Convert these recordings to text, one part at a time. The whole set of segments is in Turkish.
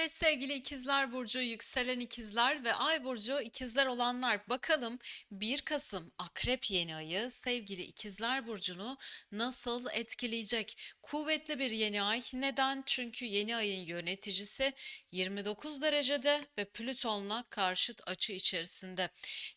Ve sevgili ikizler burcu, yükselen ikizler ve ay burcu ikizler olanlar bakalım 1 Kasım Akrep yeni ayı sevgili ikizler burcunu nasıl etkileyecek? Kuvvetli bir yeni ay. Neden? Çünkü yeni ayın yöneticisi 29 derecede ve Plüton'la karşıt açı içerisinde.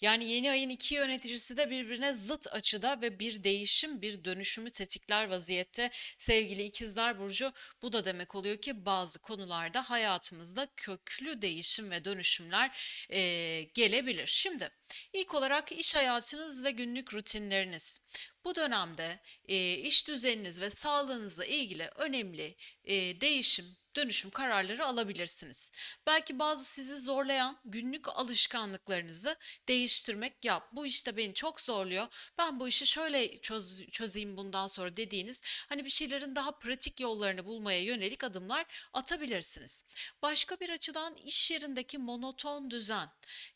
Yani yeni ayın iki yöneticisi de birbirine zıt açıda ve bir değişim, bir dönüşümü tetikler vaziyette. Sevgili ikizler burcu bu da demek oluyor ki bazı konularda hayatımızda köklü değişim ve dönüşümler eee, gelebilir. Şimdi ilk olarak iş hayatınız ve günlük rutinleriniz. Bu dönemde eee, iş düzeniniz ve sağlığınızla ilgili önemli eee, değişim, dönüşüm kararları alabilirsiniz. Belki bazı sizi zorlayan günlük alışkanlıklarınızı değiştirmek ya bu işte beni çok zorluyor. Ben bu işi şöyle çöz- çözeyim bundan sonra dediğiniz hani bir şeylerin daha pratik yollarını bulmaya yönelik adımlar atabilirsiniz. Başka bir açıdan iş yerindeki monoton düzen.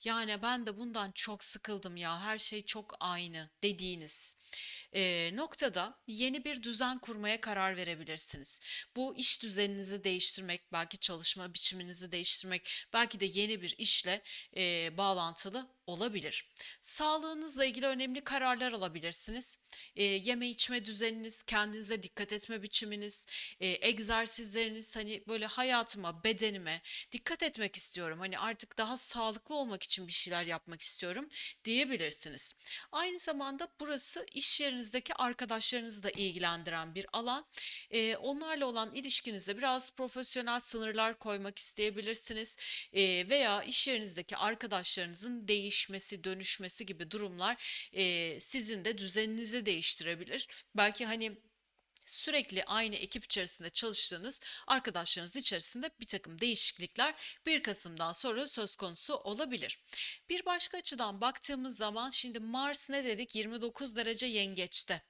Yani ben de bundan çok sıkıldım ya her şey çok aynı dediğiniz eee, noktada yeni bir düzen kurmaya karar verebilirsiniz. Bu iş düzeninizi değiştirmek, belki çalışma biçiminizi değiştirmek, belki de yeni bir işle eee, bağlantılı olabilir. Sağlığınızla ilgili önemli kararlar alabilirsiniz. Eee, yeme içme düzeniniz, kendinize dikkat etme biçiminiz, eee, egzersizleriniz hani böyle hayatıma, bedenime dikkat etmek istiyorum. Hani artık daha sağlıklı olmak için bir şeyler yapmak istiyorum diyebilirsiniz. Aynı zamanda burası iş yerinizdeki arkadaşlarınızı da ilgilendiren bir alan. Eee, onlarla olan ilişkinizde biraz profesyonel sınırlar koymak isteyebilirsiniz. Eee, veya iş yerinizdeki arkadaşlarınızın değişmesi, dönüşmesi gibi durumlar eee, sizin de düzeninizi değiştirebilir. Belki hani sürekli aynı ekip içerisinde çalıştığınız arkadaşlarınız içerisinde bir takım değişiklikler 1 Kasım'dan sonra söz konusu olabilir. Bir başka açıdan baktığımız zaman şimdi Mars ne dedik? 29 derece yengeçte.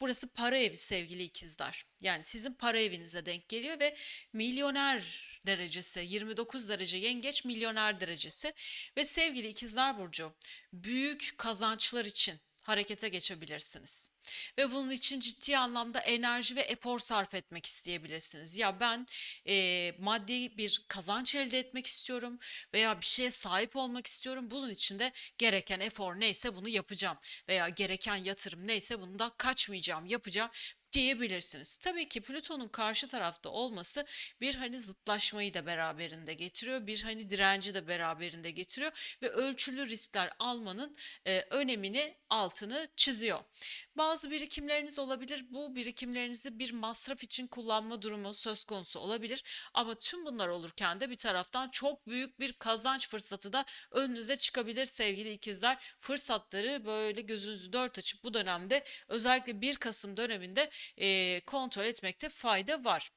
Burası para evi sevgili ikizler. Yani sizin para evinize denk geliyor ve milyoner derecesi 29 derece yengeç milyoner derecesi ve sevgili ikizler burcu büyük kazançlar için harekete geçebilirsiniz. Ve bunun için ciddi anlamda enerji ve efor sarf etmek isteyebilirsiniz. Ya ben eee, maddi bir kazanç elde etmek istiyorum veya bir şeye sahip olmak istiyorum. Bunun için de gereken efor neyse bunu yapacağım veya gereken yatırım neyse bundan kaçmayacağım, yapacağım diyebilirsiniz. Tabii ki Plüton'un karşı tarafta olması bir hani zıtlaşmayı da beraberinde getiriyor. Bir hani direnci de beraberinde getiriyor ve ölçülü riskler almanın e, önemini altını çiziyor. Bazı birikimleriniz olabilir. Bu birikimlerinizi bir masraf için kullanma durumu söz konusu olabilir. Ama tüm bunlar olurken de bir taraftan çok büyük bir kazanç fırsatı da önünüze çıkabilir sevgili ikizler. Fırsatları böyle gözünüzü dört açıp bu dönemde özellikle 1 Kasım döneminde eee, kontrol etmekte fayda var.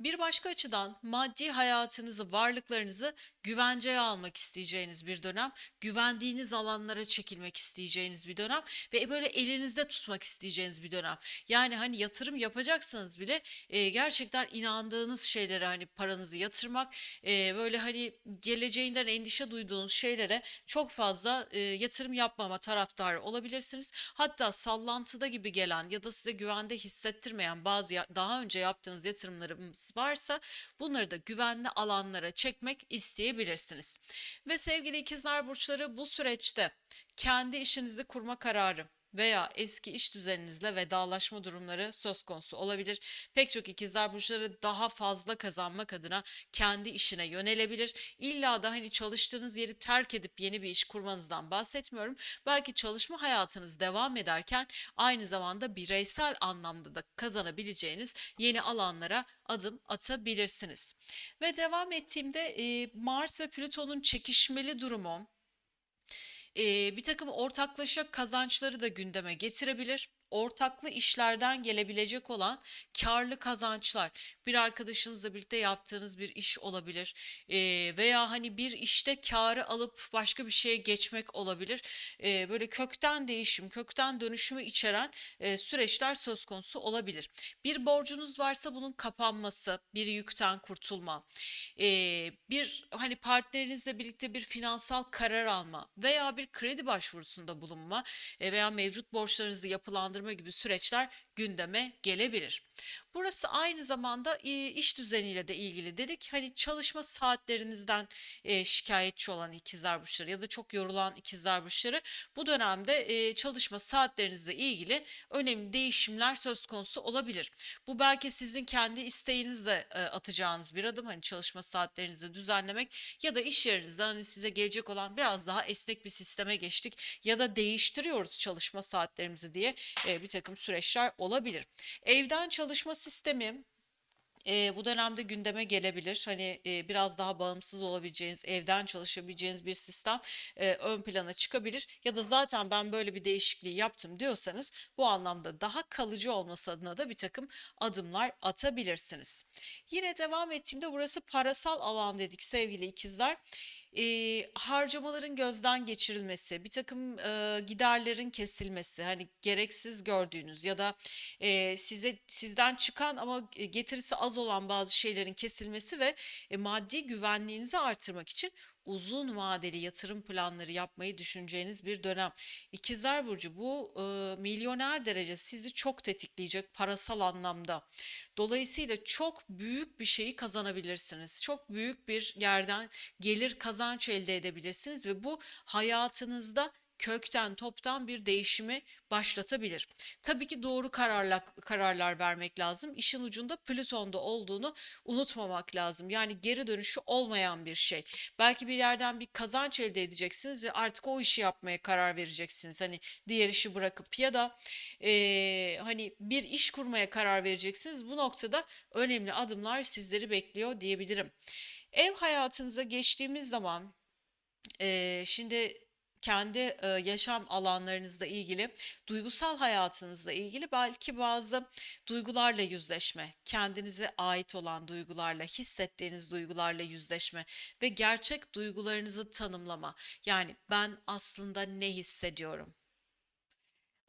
Bir başka açıdan maddi hayatınızı, varlıklarınızı güvenceye almak isteyeceğiniz bir dönem, güvendiğiniz alanlara çekilmek isteyeceğiniz bir dönem ve böyle elinizde tutmak isteyeceğiniz bir dönem. Yani hani yatırım yapacaksanız bile e, gerçekten inandığınız şeylere hani paranızı yatırmak, e, böyle hani geleceğinden endişe duyduğunuz şeylere çok fazla e, yatırım yapmama taraftarı olabilirsiniz. Hatta sallantıda gibi gelen ya da size güvende hissettirmeyen bazı daha önce yaptığınız varsa bunları da güvenli alanlara çekmek isteyebilirsiniz. Ve sevgili ikizler burçları bu süreçte kendi işinizi kurma kararı veya eski iş düzeninizle vedalaşma durumları söz konusu olabilir. Pek çok ikizler burçları daha fazla kazanmak adına kendi işine yönelebilir. İlla da hani çalıştığınız yeri terk edip yeni bir iş kurmanızdan bahsetmiyorum. Belki çalışma hayatınız devam ederken aynı zamanda bireysel anlamda da kazanabileceğiniz yeni alanlara adım atabilirsiniz. Ve devam ettiğimde Mars ve Plüton'un çekişmeli durumu Bir takım ortaklaşa kazançları da gündeme getirebilir. Ortaklı işlerden gelebilecek olan karlı kazançlar, bir arkadaşınızla birlikte yaptığınız bir iş olabilir Eee, veya hani bir işte karı alıp başka bir şeye geçmek olabilir. Eee, böyle kökten değişim, kökten dönüşümü içeren eee, süreçler söz konusu olabilir. Bir borcunuz varsa bunun kapanması, bir yükten kurtulma, eee, bir hani partnerinizle birlikte bir finansal karar alma veya bir kredi başvurusunda bulunma e, veya mevcut borçlarınızı yapılandırma gibi süreçler gündeme gelebilir. Burası aynı zamanda iş düzeniyle de ilgili dedik. Hani çalışma saatlerinizden şikayetçi olan ikizler burçları ya da çok yorulan ikizler burçları bu dönemde çalışma saatlerinizle ilgili önemli değişimler söz konusu olabilir. Bu belki sizin kendi isteğinizle atacağınız bir adım hani çalışma saatlerinizi düzenlemek ya da iş yerinizde hani size gelecek olan biraz daha esnek bir sisteme geçtik ya da değiştiriyoruz çalışma saatlerimizi diye bir takım süreçler olabilir. Evden çalışma sistemi e, bu dönemde gündeme gelebilir. Hani e, biraz daha bağımsız olabileceğiniz, evden çalışabileceğiniz bir sistem e, ön plana çıkabilir. Ya da zaten ben böyle bir değişikliği yaptım diyorsanız bu anlamda daha kalıcı olması adına da bir takım adımlar atabilirsiniz. Yine devam ettiğimde burası parasal alan dedik sevgili ikizler e, harcamaların gözden geçirilmesi, bir takım e, giderlerin kesilmesi, hani gereksiz gördüğünüz ya da e, size sizden çıkan ama getirisi az olan bazı şeylerin kesilmesi ve e, maddi güvenliğinizi artırmak için uzun vadeli yatırım planları yapmayı düşüneceğiniz bir dönem. İkizler Burcu bu e, milyoner derece sizi çok tetikleyecek parasal anlamda. Dolayısıyla çok büyük bir şeyi kazanabilirsiniz. Çok büyük bir yerden gelir kazanç elde edebilirsiniz ve bu hayatınızda kökten toptan bir değişimi başlatabilir. Tabii ki doğru kararlar, kararlar vermek lazım. İşin ucunda Plüton'da olduğunu unutmamak lazım. Yani geri dönüşü olmayan bir şey. Belki bir yerden bir kazanç elde edeceksiniz ve artık o işi yapmaya karar vereceksiniz. Hani diğer işi bırakıp ya da e, hani bir iş kurmaya karar vereceksiniz. Bu noktada önemli adımlar sizleri bekliyor diyebilirim. Ev hayatınıza geçtiğimiz zaman e, şimdi kendi yaşam alanlarınızla ilgili, duygusal hayatınızla ilgili belki bazı duygularla yüzleşme, kendinize ait olan duygularla, hissettiğiniz duygularla yüzleşme ve gerçek duygularınızı tanımlama. Yani ben aslında ne hissediyorum?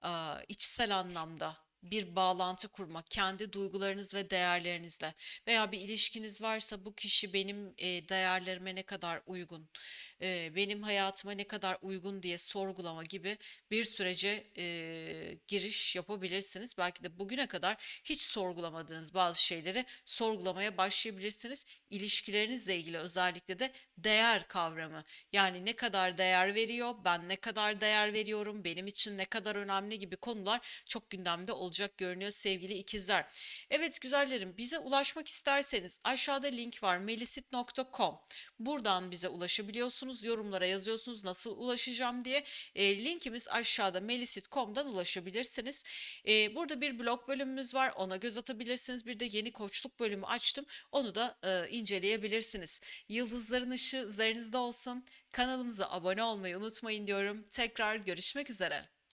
Aa, içsel anlamda bir bağlantı kurmak kendi duygularınız ve değerlerinizle veya bir ilişkiniz varsa bu kişi benim e, değerlerime ne kadar uygun, e, benim hayatıma ne kadar uygun diye sorgulama gibi bir sürece e, giriş yapabilirsiniz. Belki de bugüne kadar hiç sorgulamadığınız bazı şeyleri sorgulamaya başlayabilirsiniz. İlişkilerinizle ilgili özellikle de değer kavramı. Yani ne kadar değer veriyor, ben ne kadar değer veriyorum, benim için ne kadar önemli gibi konular çok gündemde olacak görünüyor sevgili ikizler. Evet güzellerim bize ulaşmak isterseniz aşağıda link var melisit.com. Buradan bize ulaşabiliyorsunuz. Yorumlara yazıyorsunuz nasıl ulaşacağım diye. E, linkimiz aşağıda melisit.com'dan ulaşabilirsiniz. E, burada bir blog bölümümüz var. Ona göz atabilirsiniz. Bir de yeni koçluk bölümü açtım. Onu da e, inceleyebilirsiniz. Yıldızların ışığı üzerinizde olsun. Kanalımıza abone olmayı unutmayın diyorum. Tekrar görüşmek üzere.